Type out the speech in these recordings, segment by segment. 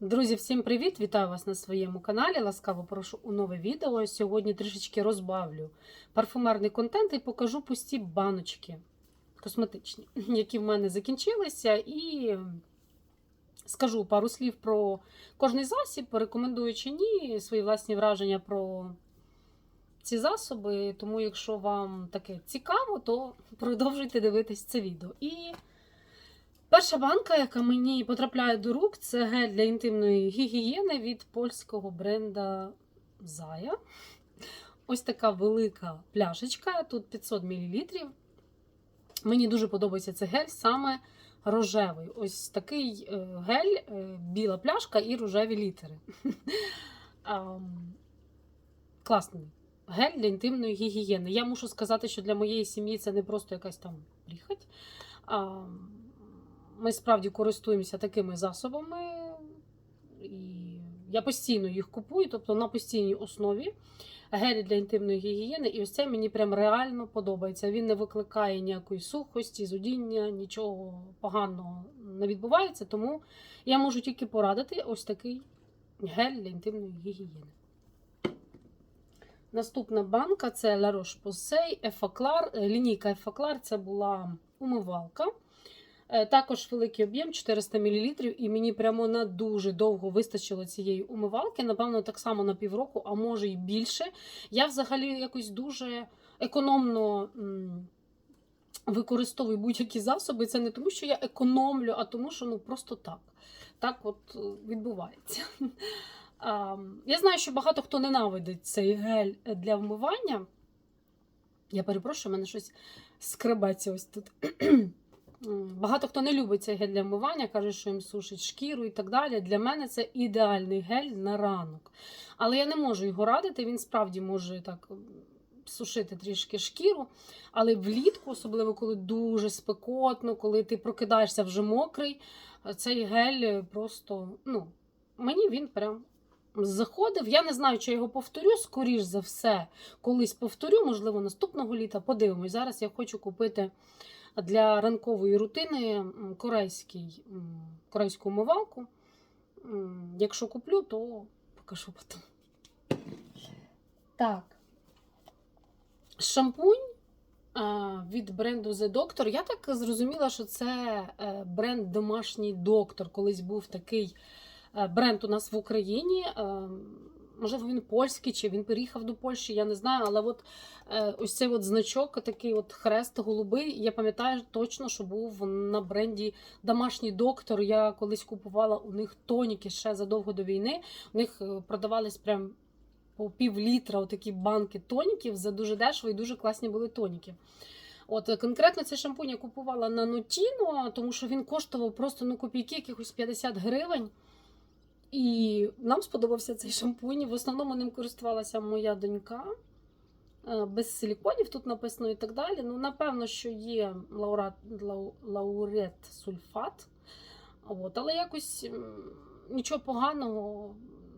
Друзі, всім привіт! Вітаю вас на своєму каналі. Ласкаво прошу у нове відео. Сьогодні трішечки розбавлю парфумерний контент і покажу пусті баночки косметичні, які в мене закінчилися, і скажу пару слів про кожний засіб, рекомендую чи ні, свої власні враження про ці засоби. Тому, якщо вам таке цікаво, то продовжуйте дивитись це відео. І Перша банка, яка мені потрапляє до рук, це гель для інтимної гігієни від польського бренда Зая. Ось така велика пляшечка, тут 500 мл. Мені дуже подобається цей гель, саме рожевий. Ось такий е, гель, е, біла пляшка і рожеві літери. Класний гель для інтимної гігієни. Я мушу сказати, що для моєї сім'ї це не просто якась там прихоть. Ми справді користуємося такими засобами, і я постійно їх купую, тобто на постійній основі гелі для інтимної гігієни. І ось це мені прям реально подобається. Він не викликає ніякої сухості, зудіння, нічого поганого не відбувається. Тому я можу тільки порадити ось такий гель для інтимної гігієни. Наступна банка це La Roche-Posay Effaclar. Лінійка Effaclar це була умивалка. Е, Також великий об'єм 400 мл, і мені прямо на дуже довго вистачило цієї умивалки. Напевно, так само на півроку, а може й більше. Я взагалі якось дуже економно використовую будь-які засоби. Це не тому, що я економлю, а тому, що ну просто так. Так от е, відбувається. Я знаю, що багато хто ненавидить цей гель для вмивання. Я перепрошую, в мене щось скребеться ось тут. Багато хто не любить цей гель для вмивання, каже, що їм сушить шкіру і так далі. Для мене це ідеальний гель на ранок. Але я не можу його радити, він справді може так сушити трішки шкіру. Але влітку, особливо коли дуже спекотно, коли ти прокидаєшся вже мокрий, цей гель просто, ну, мені він прям. Заходив, я не знаю, чи я його повторю, скоріш за все, колись повторю, можливо, наступного літа. Подивимось. Зараз я хочу купити для ранкової рутини корейський, корейську умивалку. Якщо куплю, то покажу потім. Так. Шампунь від бренду The Doctor. Я так зрозуміла, що це е, бренд домашній доктор. Колись був такий е, бренд у нас в Україні. Можливо, він польський, чи він переїхав до Польщі, я не знаю. Але от е, ось цей от значок, такий от хрест голубий. Я пам'ятаю точно, що був на бренді Домашній доктор. Я колись купувала у них тоніки ще задовго до війни. У них е, продавались прям по пів літра отакі банки тоніків за дуже дешево і дуже класні були тоніки. От е, конкретно цей шампунь я купувала на Notino, тому що він коштував просто ну копійки, якихось 50 гривень. І нам сподобався цей шампунь. В основному ним користувалася моя донька. Е, Без силіконів тут написано і так далі. Ну, напевно, що є лаурат, лау, лаурет сульфат. От, але якось нічого поганого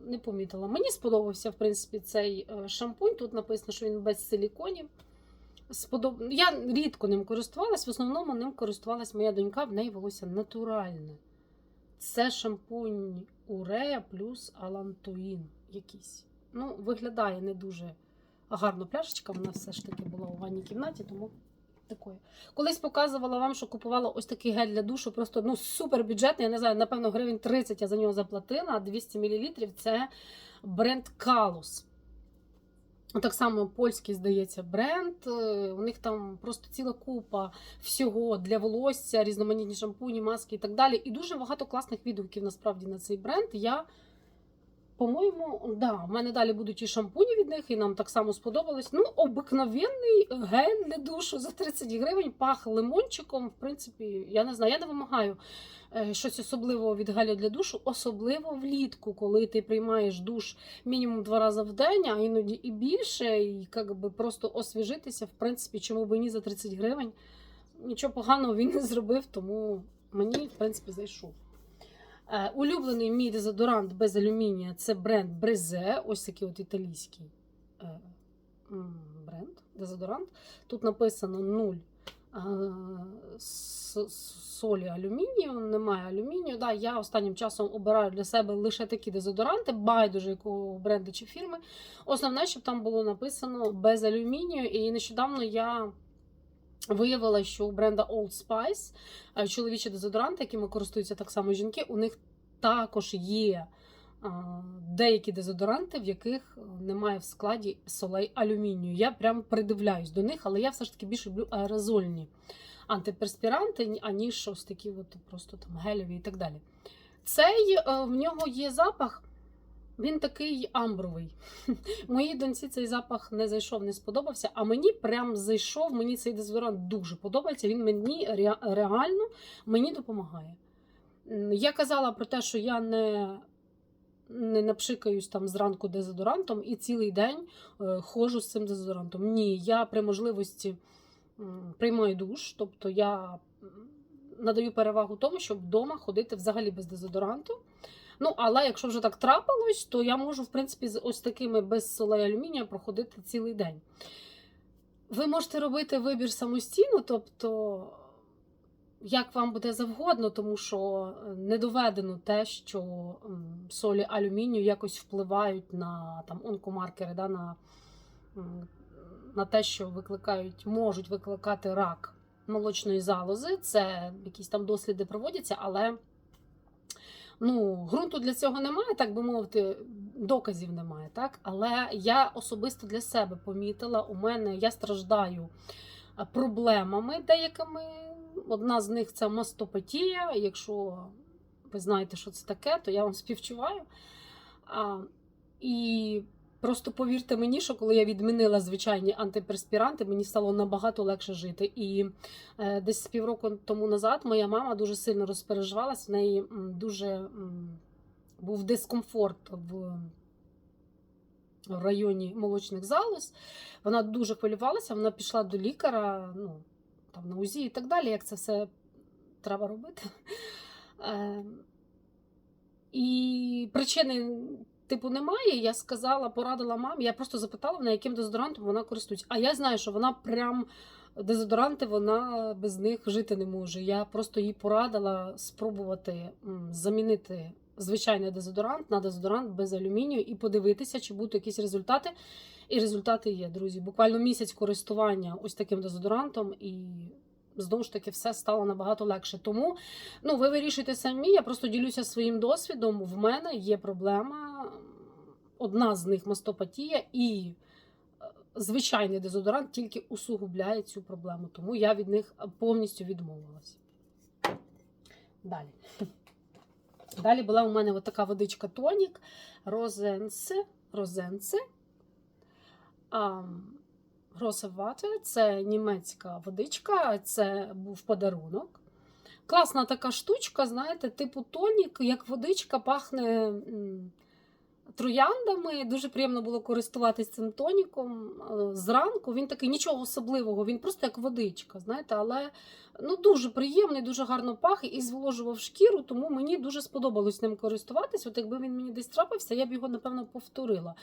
не помітила. Мені сподобався, в принципі, цей е, шампунь. Тут написано, що він без силіконів. Сподоб... Я рідко ним користувалась, в основному ним користувалась моя донька, в неї волосся натуральне. Це шампунь Урея плюс Алантуїн якийсь. Ну, виглядає не дуже гарно пляшечка, вона все ж таки була у ванній кімнаті, тому такої. Колись показувала вам, що купувала ось такий гель для душу, просто ну, супер бюджетний, я не знаю, напевно, гривень 30 я за нього заплатила, а 200 мл це бренд Калус. Так само польський, здається, бренд. Е, У них там просто ціла купа всього для волосся, різноманітні шампуні, маски і так далі. І дуже багато класних відгуків насправді на цей бренд. Я, по-моєму, да, в мене далі будуть і шампуні від них, і нам так само сподобалось. Ну, обикновенний гель для душу за 30 гривень, пах лимончиком. В принципі, я не знаю, я не вимагаю е, щось особливого від геля для душу, особливо влітку, коли ти приймаєш душ мінімум два рази в день, а іноді і більше, і як би просто освіжитися, в принципі, чому б і ні за 30 гривень. Нічого поганого він не зробив, тому мені, в принципі, зайшов. Е, улюблений мій дезодорант без алюмінія це бренд Брезе, ось такий от італійський е, бренд, дезодорант. Тут написано 0 е, солі алюмінію, немає алюмінію. Да, я останнім часом обираю для себе лише такі дезодоранти, байдуже якого бренду чи фірми. Основне, щоб там було написано без алюмінію. І нещодавно я виявила, що у бренда Old Spice е, чоловічі дезодоранти, якими користуються так само жінки, у них також є деякі дезодоранти, в яких немає в складі солей алюмінію. Я прям придивляюсь до них, але я все ж таки більше люблю аерозольні антиперспіранти, аніж ось такі от просто там гелеві і так далі. Цей е, в нього є запах. Він такий амбровий. Моїй доньці цей запах не зайшов, не сподобався. А мені прям зайшов. Мені цей дезодорант дуже подобається. Він мені реально мені допомагає. Я казала про те, що я не, не напшикаюсь там зранку дезодорантом і цілий день е, ходжу з цим дезодорантом. Ні, я при можливості приймаю душ, тобто я надаю перевагу тому, щоб вдома ходити взагалі без дезодоранту. Ну, але якщо вже так трапилось, то я можу, в принципі, з ось такими без солей алюмінія проходити цілий день. Ви можете робити вибір самостійно, тобто, як вам буде завгодно, тому що е, не доведено те, що солі алюмінію якось впливають на там, онкомаркери, да, на, на те, що викликають, можуть викликати рак молочної залози. Це якісь там досліди проводяться, але ну, ґрунту для цього немає, так би мовити, доказів немає. Так? Але я особисто для себе помітила, у мене я страждаю проблемами деякими. Одна з них це мастопатія. Якщо ви знаєте, що це таке, то я вам співчуваю. А, і просто повірте мені, що коли я відмінила звичайні антиперспіранти, мені стало набагато легше жити. І е, десь півроку тому назад моя мама дуже сильно розпереживалась, в неї дуже м, був дискомфорт в. В районі молочних залоз. Вона дуже хвилювалася, вона пішла до лікаря, ну, там, на УЗІ і так далі, як це все треба робити. Е, і причини, типу, немає. Я сказала, порадила мамі, я просто запитала, вона, яким дезодорантом вона користується. А я знаю, що вона прям дезодоранти, вона без них жити не може. Я просто їй порадила спробувати замінити звичайний дезодорант на дезодорант без алюмінію і подивитися, чи будуть якісь результати. І результати є, друзі. Буквально місяць користування ось таким дезодорантом, і знову ж таки все стало набагато легше. Тому ну, ви вирішуєте самі. Я просто ділюся своїм досвідом. В мене є проблема. Одна з них мастопатія, і е, звичайний дезодорант тільки усугубляє цю проблему. Тому я від них повністю відмовилась. Далі. Далі була у мене така водичка тонік Розенце. Розенце. Water – це німецька водичка, це був подарунок. Класна така штучка, знаєте, типу тонік, як водичка, пахне трояндами. Дуже приємно було користуватись цим тоніком е, зранку. Він такий нічого особливого, він просто як водичка, знаєте, але ну, дуже приємний, дуже гарно пахне і зволожував шкіру, тому мені дуже сподобалось ним користуватись. От якби він мені десь трапився, я б його, напевно, повторила.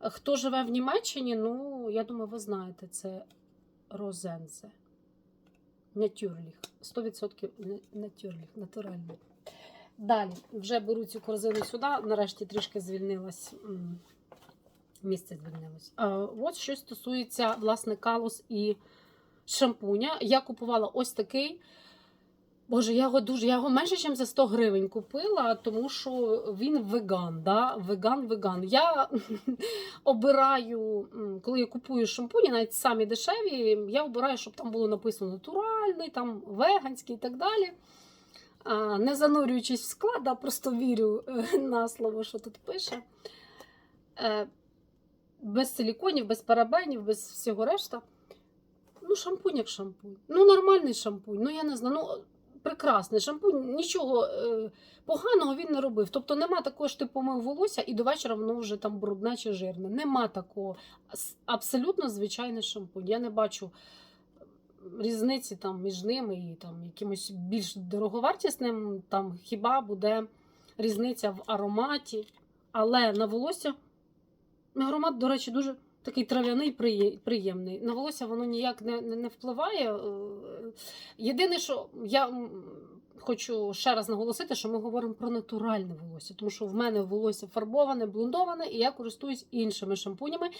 Хто живе в Німеччині, ну, я думаю, ви знаєте, це розенце. Натюрліх. 100% натюрліх, натуральний. Далі вже беру цю корзину сюди. Нарешті трішки звільнилось. Місце звільнилось. А, от що стосується, власне, калус і шампуня. Я купувала ось такий. Боже, я його дуже, я його менше, ніж за 100 гривень купила, тому що він веган, да? веган, веган. Я обираю, коли я купую шампуні, навіть самі дешеві, я обираю, щоб там було написано натуральний, там веганський і так далі. Не занурюючись в склад, а просто вірю е, на слово, що тут пише. Е, без силіконів, без парабенів, без всього решта. Ну, шампунь як шампунь. Ну, нормальний шампунь. Ну, я не знаю. Ну, прекрасний шампунь, нічого е, поганого він не робив. Тобто нема такого, що ти помив волосся і до вечора воно вже там брудне чи жирне. Нема такого. Абсолютно звичайний шампунь. Я не бачу різниці там між ними і там якимось більш дороговартісним. Там хіба буде різниця в ароматі, але на волосся аромат, до речі, дуже такий трав'яний, приє- приємний. На волосся воно ніяк не, не, не впливає. е, єдине, що я хочу ще раз наголосити, що ми говоримо про натуральне волосся, тому що в мене волосся фарбоване, блондоване, і я користуюсь іншими шампунями,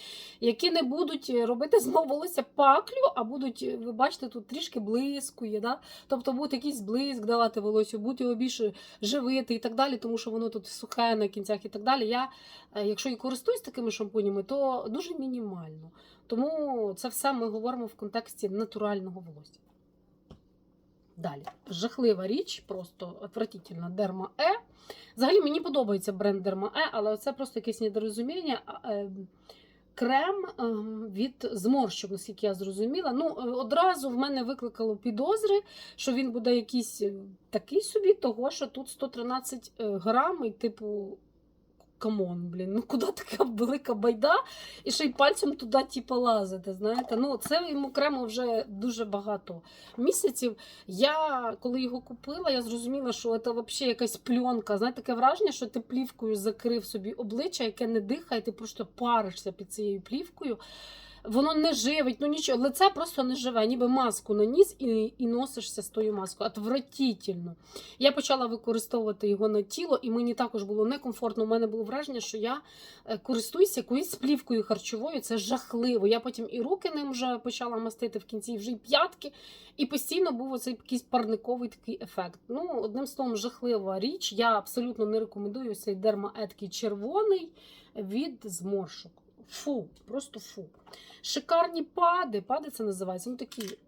які не будуть робити з мого волосся паклю, а будуть, ви бачите, тут трішки блискує. Да? Тобто буде якийсь блиск давати волосю, буде його більше живити і так далі, тому що воно тут сухе на кінцях і так далі. Я, е, якщо і користуюсь такими шампунями, то дуже мінімально. Тому це все ми говоримо в контексті натурального волосся. Далі, жахлива річ, просто отвратительна Дерма Е. Взагалі мені подобається бренд Дерма Е, але це просто якесь недорозуміння. Е, Крем е, від зморщок, наскільки я зрозуміла. Ну, е, одразу в мене викликало підозри, що він буде якийсь такий собі, того що тут 113 е, грам, і типу. Камон, блін, ну куди така велика байда, і ще й пальцем туди, типу, лазити. Знаєте, ну це йому окремо вже дуже багато місяців. Я коли його купила, я зрозуміла, що це взагалі якась пленка. Знаєте, таке враження, що ти плівкою закрив собі обличчя, яке не дихає, ти просто паришся під цією плівкою. Воно не живить, ну нічого, лице просто не живе, ніби маску наніс і, і носишся з тою маскою. Отвратительно. Я почала використовувати його на тіло, і мені також було некомфортно. У мене було враження, що я е, користуюся якоюсь плівкою харчовою. Це жахливо. Я потім і руки ним вже почала мастити в кінці, і вже й п'ятки. І постійно був оцей якийсь парниковий такий ефект. Ну, одним словом, жахлива річ. Я абсолютно не рекомендую цей дермаеткий червоний від зморшок. Фу, просто фу. Шикарні пади. Пади це називається. Ну такі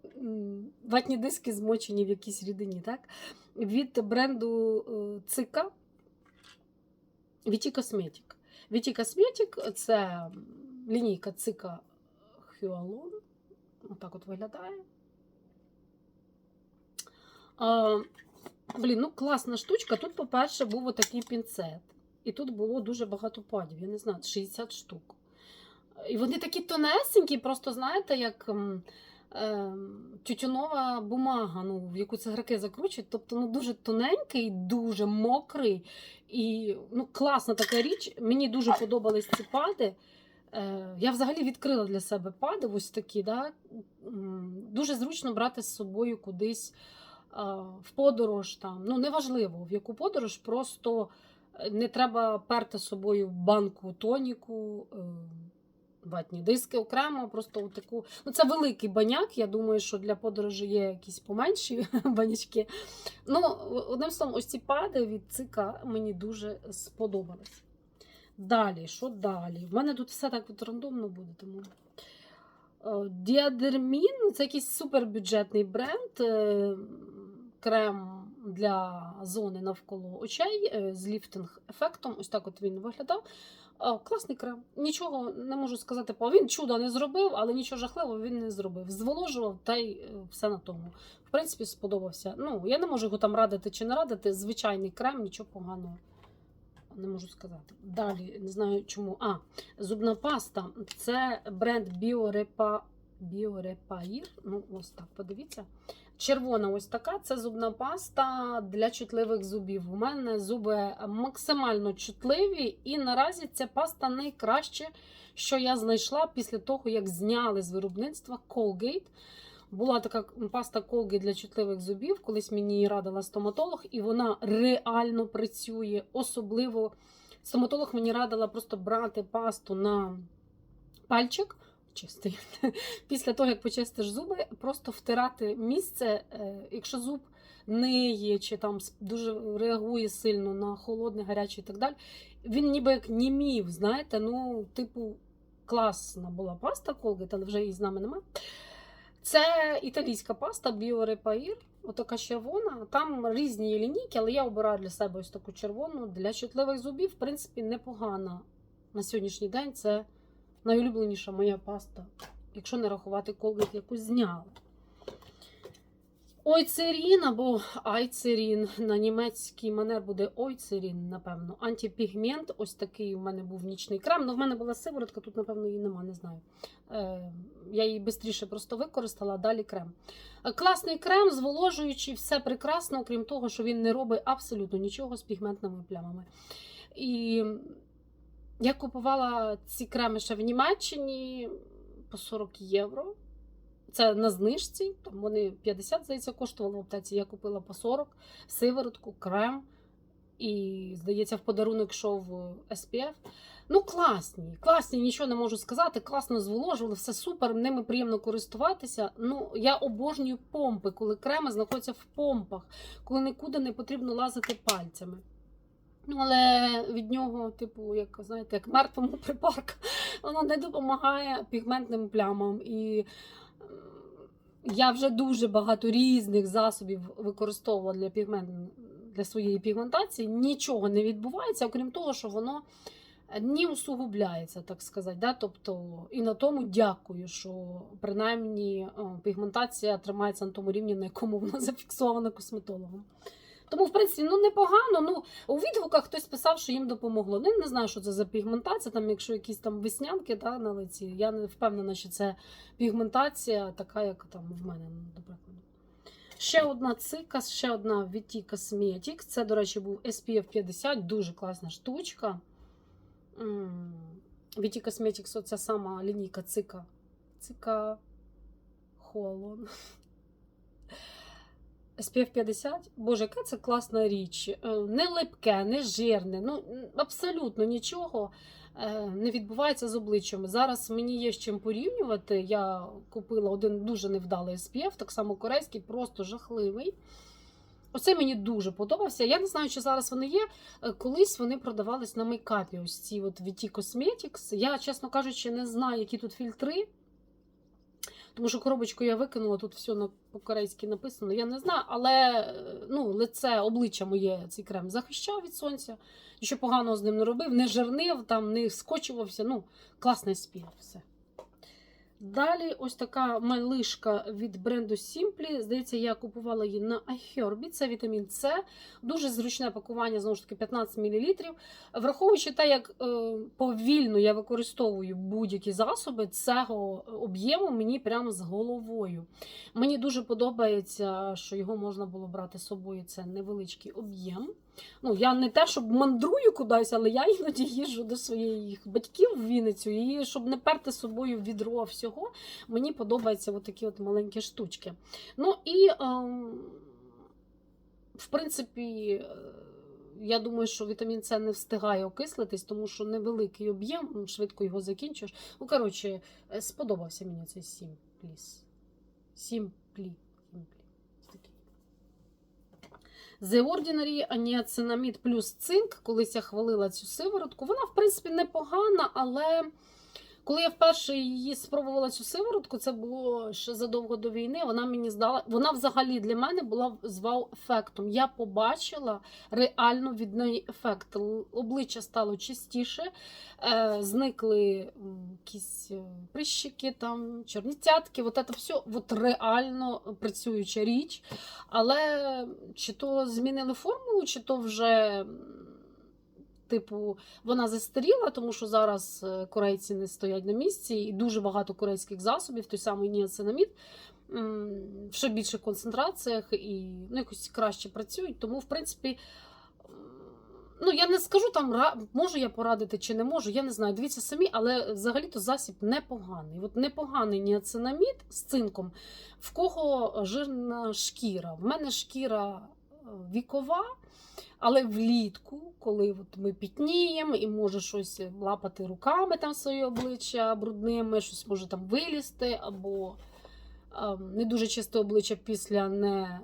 ватні диски змочені в якійсь рідині, так? Від бренду е, Цика. Віті Косметик. Віті Косметик це лінійка Цика Хюалон. Отак от виглядає. А, блін, ну класна штучка. Тут, по-перше, був отакий пінцет. І тут було дуже багато падів, я не знаю, 60 штук. І вони такі тонесенькі, просто знаєте, як ем, тютюнова бумага, ну, в яку цигарки закручують. Тобто ну, дуже тоненький, дуже мокрий. І ну, класна така річ. Мені дуже подобались ці пади. Е, Я взагалі відкрила для себе пади, ось такі. Да? Дуже зручно брати з собою кудись а, в подорож. Там. Ну, неважливо, в яку подорож, просто е, не треба перти з собою банку тоніку. е, Ватні диски окремо, просто таку. Ну, це великий баняк. Я думаю, що для подорожі є якісь поменші банячки. Ну, одним словом, ось ці пади від цика мені дуже сподобались. Далі, що далі? В мене тут все так от рандомно буде. Тому. Діадермін це якийсь супербюджетний бренд. е, Крем для зони навколо очей е, з ліфтинг-ефектом. Ось так от він виглядав. Е, Класний крем. Нічого не можу сказати. Він чуда не зробив, але нічого жахливого він не зробив. Зволожував та й е, все на тому. В принципі, сподобався. Ну, я не можу його там радити чи не радити. Звичайний крем, нічого поганого. Не можу сказати. Далі, не знаю чому. А, зубна паста. Це бренд Біорепа... Біорепаїр. Ну, ось так, подивіться. Червона ось така. Це зубна паста для чутливих зубів. У мене зуби максимально чутливі, і наразі ця паста найкраще, що я знайшла після того, як зняли з виробництва Colgate. Була така паста Colgate для чутливих зубів. Колись мені її радила стоматолог, і вона реально працює. Особливо стоматолог мені радила просто брати пасту на пальчик. Чистий. Після того, як почистиш зуби, просто втирати місце, е, якщо зуб ниє, чи там дуже реагує сильно на холодне, гаряче і так далі. Він ніби як німів, знаєте, ну, типу, класна була паста Colgate, але вже її з нами немає. Це італійська паста Біорепаїр, отака червона. Там різні лінійки, але я обираю для себе ось таку червону. Для чутливих зубів, в принципі, непогана на сьогоднішній день. Це найулюбленіша моя паста, якщо не рахувати Colgate, яку зняла. Ойцерін або айцерін. На німецький манер буде ойцерін, напевно. Антипігмент. Ось такий у мене був нічний крем. Ну, в мене була сиворотка, тут, напевно, її нема, не знаю. Е, я її швидше просто використала, а далі крем. Е, Класний крем, зволожуючий, все прекрасно, окрім того, що він не робить абсолютно нічого з пігментними плямами. І я купувала ці креми ще в Німеччині по 40 євро. Це на знижці. Там вони 50, здається, коштували в аптеці. Я купила по 40, сиворотку, крем. І, здається, в подарунок йшов SPF. Ну, класні, класні, нічого не можу сказати. Класно зволожували, все супер, ними приємно користуватися. Ну, я обожнюю помпи, коли креми знаходяться в помпах, коли нікуди не потрібно лазити пальцями. Ну, але від нього, типу, як знаєте, як мертвому припарка, воно не допомагає пігментним плямам. І я вже дуже багато різних засобів використовувала для пігмент для своєї пігментації. Нічого не відбувається, окрім того, що воно не усугубляється, так сказати. Да? Тобто, і на тому дякую, що принаймні пігментація тримається на тому рівні, на якому вона зафіксована косметологом. Тому, в принципі, ну непогано. Ну, у відгуках хтось писав, що їм допомогло. Ну, не знаю, що це за пігментація, там, якщо якісь там веснянки да, на лиці. Я не впевнена, що це пігментація, така, як там в мене, ну, до прикладу. Ще одна цика, ще одна VT Cosmetics. Це, до речі, був SPF 50, дуже класна штучка. VT Cosmetics, оця сама лінійка цика. Цика Холон. SPF 50, боже, яка це класна річ. Е, Не липке, не жирне, ну абсолютно нічого е, не відбувається з обличчями. Зараз мені є з чим порівнювати. Я купила один дуже невдалий SPF, так само корейський, просто жахливий. Оце мені дуже подобався. Я не знаю, чи зараз вони є. Е, Колись вони продавались на мейкапі. Ось ці от VT Cosmetics. Я, чесно кажучи, не знаю, які тут фільтри. Тому що коробочку я викинула, тут все на по-корейськи написано. Я не знаю, але е, ну, лице, обличчя моє цей крем захищав від сонця. Нічого поганого з ним не робив, не жирнив, там, не скочувався. Ну, класний спів. Все. Далі ось така малишка від бренду Simply. Здається, я купувала її на iHerb. Це вітамін С. Дуже зручне пакування, знову ж таки, 15 мл. Враховуючи те, як е, повільно я використовую будь-які засоби цього об'єму, мені прямо з головою. Мені дуже подобається, що його можна було брати з собою. Це невеличкий об'єм. Ну, я не те, щоб мандрую кудись, але я іноді їжджу до своїх батьків в Вінницю, і щоб не перти з собою відро всього, мені подобаються такі от маленькі штучки. Ну і, ем, в принципі, я думаю, що вітамін С не встигає окислитись, тому що невеликий об'єм, ну, швидко його закінчуєш. Ну, коротше, е, сподобався мені цей сім пліс. Сім плі. Такий. The Ordinary аніацинамід плюс цинк. Колись я хвалила цю сиворотку. Вона, в принципі, непогана, але коли я вперше її спробувала цю сиворотку, це було ще задовго до війни. Вона мені здала. Вона взагалі для мене була з вау-ефектом. Я побачила реально від неї ефект. Обличчя стало чистіше, е, зникли якісь е, прищики, там, чорні цятки. От це все от реально працююча річ. Але чи то змінили формулу, чи то вже. Типу, вона застаріла, тому що зараз е, корейці не стоять на місці, і дуже багато корейських засобів, той самий ніацинамід, в ще більших концентраціях і ну, якось краще працюють. Тому, в принципі, ну я не скажу там, можу я порадити чи не можу, я не знаю. Дивіться самі, але взагалі-то засіб непоганий. От непоганий ніацинамід з цинком, в кого жирна шкіра. В мене шкіра вікова. Але влітку, коли от ми пітніємо і може щось лапати руками там своє обличчя брудними, щось може там вилізти, або ем, не дуже чисте обличчя після не е,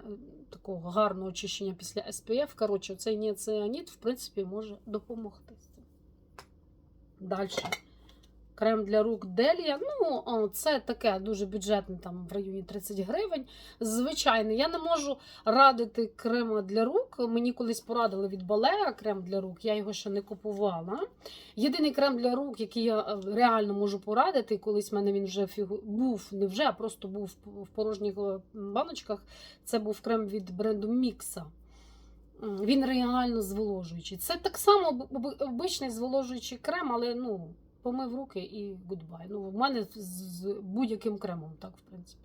такого гарного очищення після SPF. Коротше, цей ніацеаніт, в принципі, може допомогти. Далі. Крем для рук Делія. Ну, це таке дуже бюджетне, там в районі 30 гривень. Звичайний. Я не можу радити крем для рук. Мені колись порадили від Балеа крем для рук, я його ще не купувала. Єдиний крем для рук, який я е, реально можу порадити, колись в мене він вже фігу... був, не вже, а просто був в порожніх е, баночках. Це був крем від бренду Мікса. Він реально зволожуючий. Це так само об- об- обичний зволожуючий крем, але ну, помив руки і гудбай. Ну, в мене з, будь-яким кремом, так, в принципі.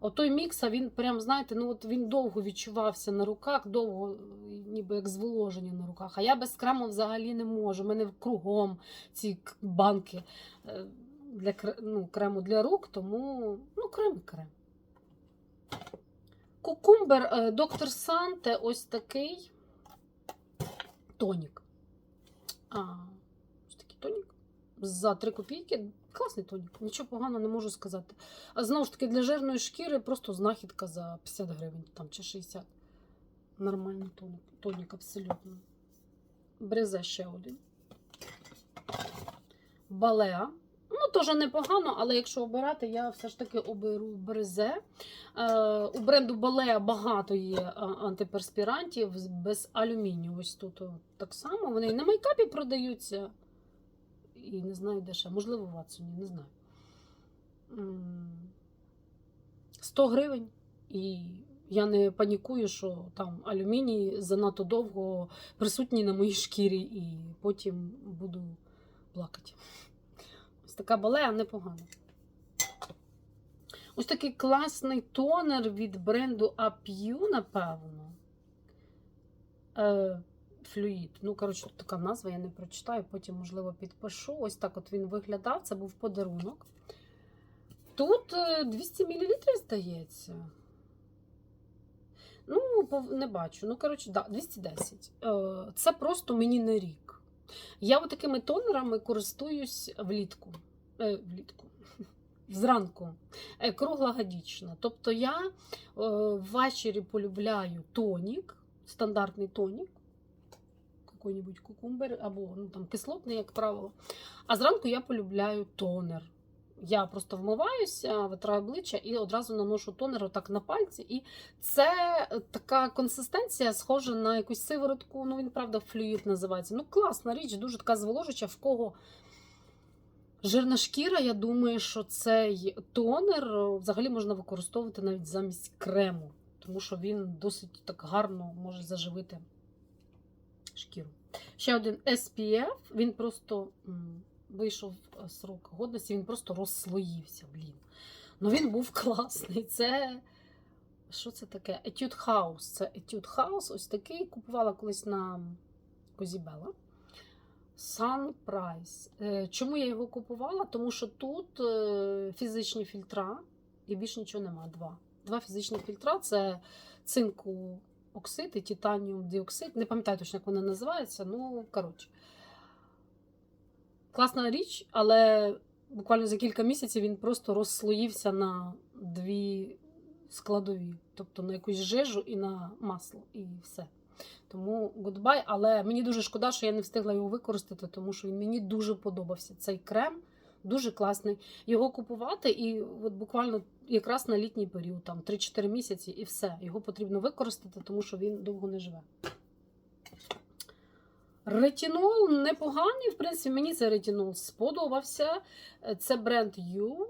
Отой мікса, він прям, знаєте, ну от він довго відчувався на руках, довго, е, ніби як зволоження на руках. А я без крему взагалі не можу. У мене кругом ці банки. Е, для ну, крему для рук, тому ну, крем крем. Кукумбер е, доктор Санте ось такий тонік. А. За 3 копійки. Класний тонік, нічого поганого не можу сказати. А знову ж таки, для жирної шкіри просто знахідка за 50 гривень там, чи 60. Нормальний тонік. Тонік абсолютно. Брезе ще один. Балеа. Ну, теж непогано, але якщо обирати, я все ж таки оберу брезе. Е, у бренду Балеа багато є е, антиперспірантів без алюмінію. Ось тут так само. Вони і на майкапі продаються. І не знаю, де ще. Можливо, в Ватсоні, не знаю. 100 гривень. І я не панікую, що там алюміній занадто довго присутній на моїй шкірі, і потім буду плакати. Ось така балея непогана. Ось такий класний тонер від бренду Apu, напевно. Е, Флюїд. Ну, коротше, тут така назва, я не прочитаю, потім, можливо, підпишу. Ось так от він виглядав. Це був подарунок. Тут е, 200 мл, здається. Ну, не бачу. Ну, коротше, да, 210. Е, Це просто мені на рік. Я такими тонерами користуюсь влітку. Е, влітку. Зранку. Е, Круглогодічно. Тобто я е, ввечері полюбляю тонік, стандартний тонік, який-небудь кукумбер, або ну, там, кислотний, як правило. А зранку я полюбляю тонер. Я просто вмиваюся, витраю обличчя і одразу наношу тонер отак на пальці. І це така консистенція, схожа на якусь сиворотку. Ну, він, правда, флюїд називається. Ну, класна річ, дуже така зволожуча, в кого жирна шкіра. Я думаю, що цей тонер е, взагалі можна використовувати навіть замість крему, тому що він досить так гарно може заживити шкіру. Ще один SPF, він просто вийшов е, срок годності, він просто розслоївся, блін. Ну він був класний. Це. Що це таке? Etude House. Це Etude House. Ось такий. Купувала колись на Козібела. Sunprice. Е, Чому я його купувала? Тому що тут е, фізичні фільтра і більше нічого нема. Два. Два фізичні фільтра це цинку оксид і титаніум діоксид. Не пам'ятаю точно, як вона називається. Ну, коротше. Класна річ, але буквально за кілька місяців він просто розслоївся на дві складові, тобто на якусь жижу і на масло, і все. Тому гудбай, але мені дуже шкода, що я не встигла його використати, тому що він мені дуже подобався. Цей крем дуже класний. Його купувати і от буквально якраз на літній період, там 3-4 місяці, і все. Його потрібно використати, тому що він довго не живе. Ретінол непоганий, в принципі, мені цей ретінол сподобався. Це бренд Ю,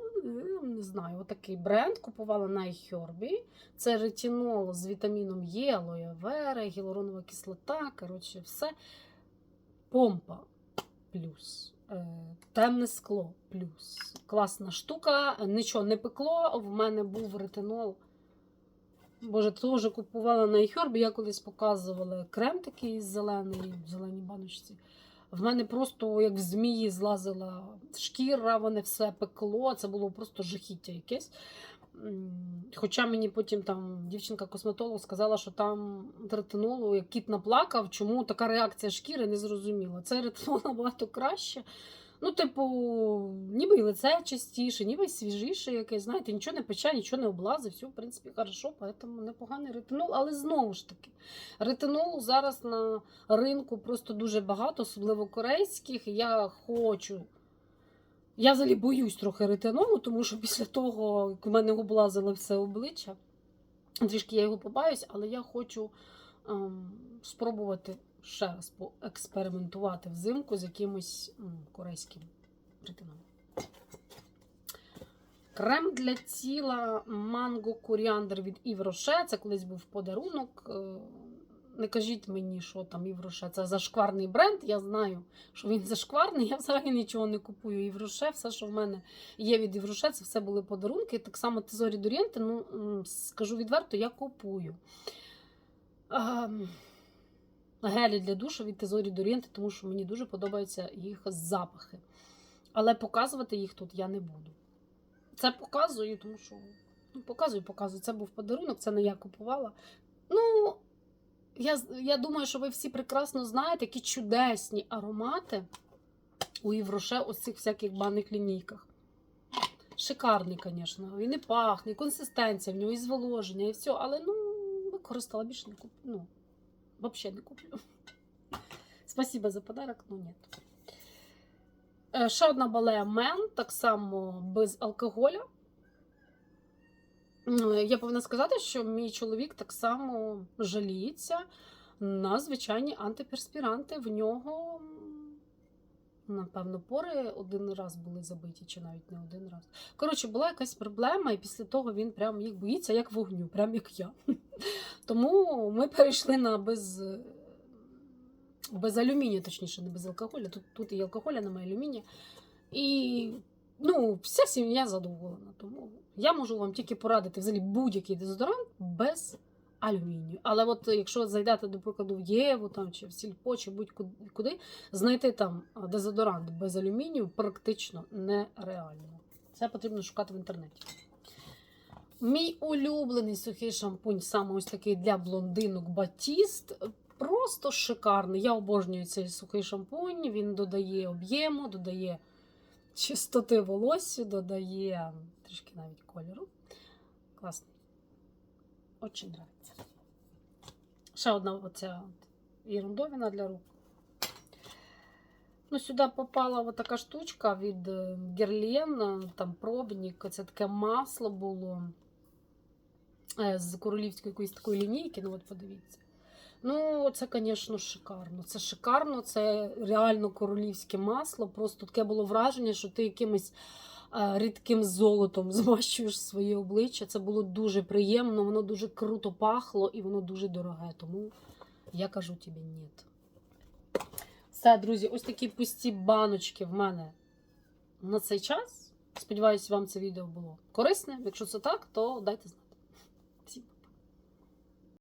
не знаю, отакий бренд. Купувала на iHerb. Це ретінол з вітаміном Е, алоє вера, гіалуронова кислота. Коротше, все. Помпа плюс. Е, Темне скло плюс. Класна штука, нічого не пекло. В мене був ретинол. Боже, теж купувала на iHerb. Я колись показувала крем такий зелений, в зеленій баночці. В мене просто як в змії злазила шкіра, вони все пекло. Це було просто жахіття якесь. Хоча мені потім там дівчинка-косметолог сказала, що там ретинолу, як кіт наплакав, чому така реакція шкіри не зрозуміла. Цей ретинол набагато краще. Ну, типу, ніби і лице чистіше, ніби й свіжіше якесь, знаєте, нічого не пече, нічого не облазить, все, в принципі, хорошо, поэтому непоганий ретинол. Але знову ж таки, ретинолу зараз на ринку просто дуже багато, особливо корейських. Я хочу. Я взагалі боюсь трохи ретинолу, тому що після того, як у мене облазило все обличчя, трішки я його побаюсь, але я хочу ем, спробувати ще раз поекспериментувати взимку з якимось м, корейським ретинолом. Крем для тіла манго коріандр від Ів Роше. Це колись був подарунок. Е, Не кажіть мені, що там Ів Роше. Це зашкварний бренд. Я знаю, що він зашкварний. Я взагалі нічого не купую Ів Роше. Все, що в мене є від Ів Роше, це все були подарунки. Так само Тезорі Дорієнти, ну скажу відверто, я купую. Ем, Гелі для душу від Тезорі Дорієнти, тому що мені дуже подобаються їх запахи. Але показувати їх тут я не буду. Це показую, тому що ну, показую, показую. Це був подарунок, це не я купувала. Ну, я, я думаю, що ви всі прекрасно знаєте, які чудесні аромати у Євроше ось цих всяких банних лінійках. Шикарний, звісно. І пахне, і консистенція в нього, і зволоження, і все. Але ну, використала більше не куплю. Ну, взагалі не куплю. Спасибо за подарок, ну ні. Е, Ще одна балея Мен, так само без алкоголя. Я повинна сказати, що мій чоловік так само жаліється на звичайні антиперспіранти. В нього, напевно, пори один раз були забиті, чи навіть не один раз. Коротше, була якась проблема, і після того він прям їх боїться, як вогню, прям як я. Тому ми перейшли на без, без алюмінія, точніше, не без алкоголя. Тут, тут і алкоголя, немає алюмінія. І ну, вся сім'я задоволена. Тому я можу вам тільки порадити взагалі будь-який дезодорант без алюмінію. Але от якщо зайдете, до прикладу, в Єву там, чи в Сільпо, чи будь-куди, знайти там дезодорант без алюмінію практично нереально. Це потрібно шукати в інтернеті. Мій улюблений сухий шампунь, саме ось такий для блондинок Батіст. Просто шикарний. Я обожнюю цей сухий шампунь. Він додає об'єму, додає чистоти волосся, додає трішки навіть кольору. Класний. Очень нравиться. Ще одна оця ерундовина для рук. Ну, сюди попала така штучка від е, Guerlain, там пробник, це таке масло було е, з королівської якоїсь такої лінійки. Ну, от подивіться. Ну, це, звісно, шикарно. Це шикарно, це реально королівське масло. Просто таке було враження, що ти якимось е, рідким золотом змащуєш своє обличчя. Це було дуже приємно, воно дуже круто пахло і воно дуже дороге. Тому я кажу тобі ні. Все, друзі, ось такі пусті баночки в мене на цей час. Сподіваюсь, вам це відео було корисне. Якщо це так, то дайте знати.